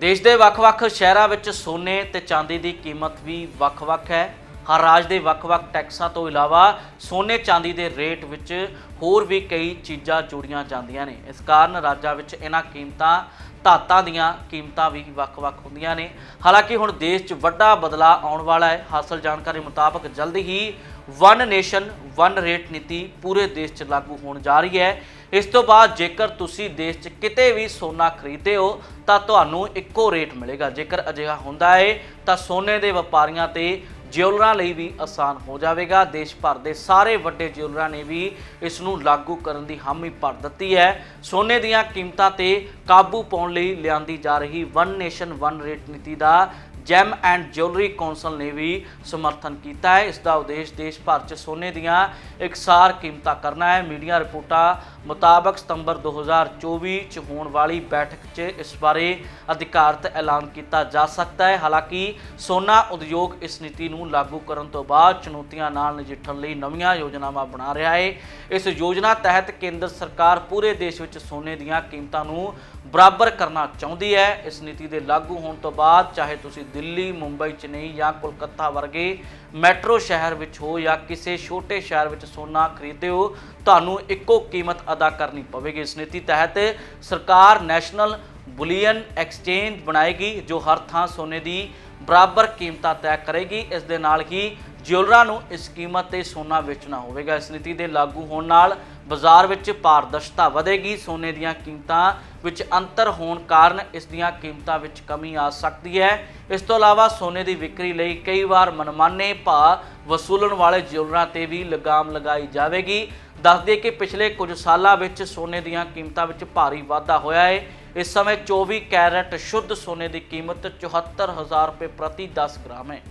ਦੇਸ਼ ਦੇ ਵੱਖ-ਵੱਖ ਸ਼ਹਿਰਾਂ ਵਿੱਚ ਸੋਨੇ ਤੇ ਚਾਂਦੀ ਦੀ ਕੀਮਤ ਵੀ ਵੱਖ-ਵੱਖ ਹੈ। ਹਰ ਰਾਜ ਦੇ ਵੱਖ-ਵੱਖ ਟੈਕਸਾਂ ਤੋਂ ਇਲਾਵਾ ਸੋਨੇ ਚਾਂਦੀ ਦੇ ਰੇਟ ਵਿੱਚ ਹੋਰ ਵੀ ਕਈ ਚੀਜ਼ਾਂ ਜੁੜੀਆਂ ਜਾਂਦੀਆਂ ਨੇ। ਇਸ ਕਾਰਨ ਰਾਜਾਂ ਵਿੱਚ ਇਹਨਾਂ ਕੀਮਤਾਂ, ਧਾਤਾਂ ਦੀਆਂ ਕੀਮਤਾਂ ਵੀ ਵੱਖ-ਵੱਖ ਹੁੰਦੀਆਂ ਨੇ। ਹਾਲਾਂਕਿ ਹੁਣ ਦੇਸ਼ 'ਚ ਵੱਡਾ ਬਦਲਾਅ ਆਉਣ ਵਾਲਾ ਹੈ। ਹਾਸਲ ਜਾਣਕਾਰੀ ਮੁਤਾਬਕ ਜਲਦ ਹੀ ਵਨ ਨੇਸ਼ਨ, ਵਨ ਰੇਟ ਨੀਤੀ ਪੂਰੇ ਦੇਸ਼ 'ਚ ਲਾਗੂ ਹੋਣ ਜਾ ਰਹੀ ਹੈ। ਇਸ ਤੋਂ ਬਾਅਦ ਜੇਕਰ ਤੁਸੀਂ ਦੇਸ਼ 'ਚ ਕਿਤੇ ਵੀ ਸੋਨਾ ਖਰੀਦਦੇ ਹੋ, ਤਾਂ ਤੁਹਾਨੂੰ ਇੱਕੋ ਰੇਟ ਮਿਲੇਗਾ। ਜੇਕਰ ਅਜਿਹਾ ਹੁੰਦਾ ਹੈ ਤਾਂ ਸੋਨੇ ਦੇ ਵਪਾਰੀਆਂ ਤੇ ਜਿਊਲਰਾਂ ਲਈ ਵੀ ਆਸਾਨ ਹੋ ਜਾਵੇਗਾ। ਦੇਸ਼ ਭਰ ਦੇ ਸਾਰੇ ਵੱਡੇ ਜਿਊਲਰਾਂ ਨੇ ਵੀ ਇਸ ਨੂੰ ਲਾਗੂ ਕਰਨ ਦੀ ਹਾਮੀ ਭਰ ਦਿੱਤੀ ਹੈ। ਸੋਨੇ ਦੀਆਂ ਕੀਮਤਾਂ ਤੇ ਕਾਬੂ ਪਾਉਣ ਲਈ ਲਿਆਂਦੀ ਜਾ ਰਹੀ ਵਨ ਨੇਸ਼ਨ ਵਨ ਰੇਟ ਨੀਤੀ ਦਾ ਜੈਮ ਐਂਡ ਜਿਊਲਰੀ ਕੌਂਸਲ ਨੇ ਵੀ ਸਮਰਥਨ ਕੀਤਾ ਹੈ। ਇਸ ਦਾ ਉਦੇਸ਼ ਦੇਸ਼ ਭਰ 'ਚ ਸੋਨੇ ਦੀਆਂ ਇਕਸਾਰ ਕੀਮਤਾਂ ਕਰਨਾ ਹੈ। ਮੀਡੀਆ ਰਿਪੋਰਟਾਂ ਮੁਤਾਬਕ ਸਤੰਬਰ 2024 'ਚ ਹੋਣ ਵਾਲੀ ਬੈਠਕ 'ਚ ਇਸ ਬਾਰੇ ਅਧਿਕਾਰਤ ਐਲਾਨ ਕੀਤਾ ਜਾ ਸਕਦਾ ਹੈ। ਹਾਲਾਂਕਿ ਸੋਨਾ ਉਦਯੋਗ ਇਸ ਨੀਤੀ ਨੂੰ ਲਾਗੂ ਕਰਨ ਤੋਂ ਬਾਅਦ ਚੁਣੌਤੀਆਂ ਨਾਲ ਨਜਿੱਠਣ ਲਈ ਨਵੀਆਂ ਯੋਜਨਾਵਾਂ ਬਣਾ ਰਿਹਾ ਹੈ। ਇਸ ਯੋਜਨਾ ਤਹਿਤ ਕੇਂਦਰ ਸਰਕਾਰ ਪੂਰੇ ਦੇਸ਼ ਵਿੱਚ ਸੋਨੇ ਦੀਆਂ ਕੀਮਤਾਂ ਨੂੰ ਬਰਾਬਰ ਕਰਨਾ ਚਾਹੁੰਦੀ ਹੈ। ਇਸ ਨੀਤੀ ਦੇ ਲਾਗੂ ਹੋਣ ਤੋਂ ਬਾਅਦ ਚਾਹੇ ਤੁਸੀਂ ਦਿੱਲੀ, ਮੁੰਬਈ ਚੇਨਈ ਜਾਂ ਕੋਲਕਾਤਾ ਵਰਗੇ ਮੈਟਰੋ ਸ਼ਹਿਰ ਵਿੱਚ ਹੋ ਜਾਂ ਕਿਸੇ ਛੋਟੇ ਸ਼ਹਿਰ ਵਿੱਚ ਸੋਨਾ ਖਰੀਦਦੇ ਹੋ ਤੁਹਾਨੂੰ ਇੱਕੋ ਕੀਮਤ ਅਦਾ ਕਰਨੀ ਪਵੇਗੀ। ਇਸ ਨੀਤੀ ਤਹਿਤ ਸਰਕਾਰ ਨੈਸ਼ਨਲ ਬੁਲੀਅਨ ਐਕਸਚੇਂਜ ਬਣਾਏਗੀ, ਜੋ ਹਰ ਥਾਂ ਸੋਨੇ ਦੀ ਬਰਾਬਰ ਕੀਮਤਾਂ ਤੈਅ ਕਰੇਗੀ। ਇਸ ਦੇ ਨਾਲ ਹੀ ਜਿਊਲਰਾਂ ਨੂੰ ਇਸ ਕੀਮਤ ਤੇ ਸੋਨਾ ਵੇਚਣਾ ਹੋਵੇਗਾ। ਇਸ ਨੀਤੀ ਦੇ ਲਾਗੂ ਹੋਣ ਨਾਲ ਬਾਜ਼ਾਰ ਵਿੱਚ ਪਾਰਦਰਸ਼ਤਾ ਵਧੇਗੀ। ਸੋਨੇ ਦੀਆਂ ਕੀਮਤਾਂ ਵਿੱਚ ਅੰਤਰ ਹੋਣ ਕਾਰਨ ਇਸ ਦੀਆਂ ਕੀਮਤਾਂ ਵਿੱਚ ਕਮੀ ਆ ਸਕਦੀ ਹੈ। ਇਸ ਤੋਂ ਇਲਾਵਾ ਸੋਨੇ ਦੀ ਵਿਕਰੀ ਲਈ ਕਈ ਵਾਰ ਮਨਮਾਨੇ ਭਾਅ ਵਸੂਲਣ ਵਾਲੇ ਜਿਊਲਰਾਂ ਤੇ ਵੀ ਲਗਾਮ ਲਗਾਈ ਜਾਵੇਗੀ। ਦੱਸ ਦਈਏ ਕਿ ਪਿਛਲੇ ਕੁਝ ਸਾਲਾਂ ਵਿੱਚ ਸੋਨੇ ਦੀਆਂ ਕੀਮਤਾਂ ਵਿੱਚ ਭਾਰੀ ਵਾਧਾ ਹੋਇਆ ਹੈ। ਇਸ ਸਮੇਂ 24 ਕੈਰਟ ਸ਼ੁੱਧ ਸੋਨੇ ਦੀ ਕੀਮਤ 74000 ਰੁਪਏ ਪ੍ਰਤੀ 10 ਗ੍ਰਾਮ ਹੈ।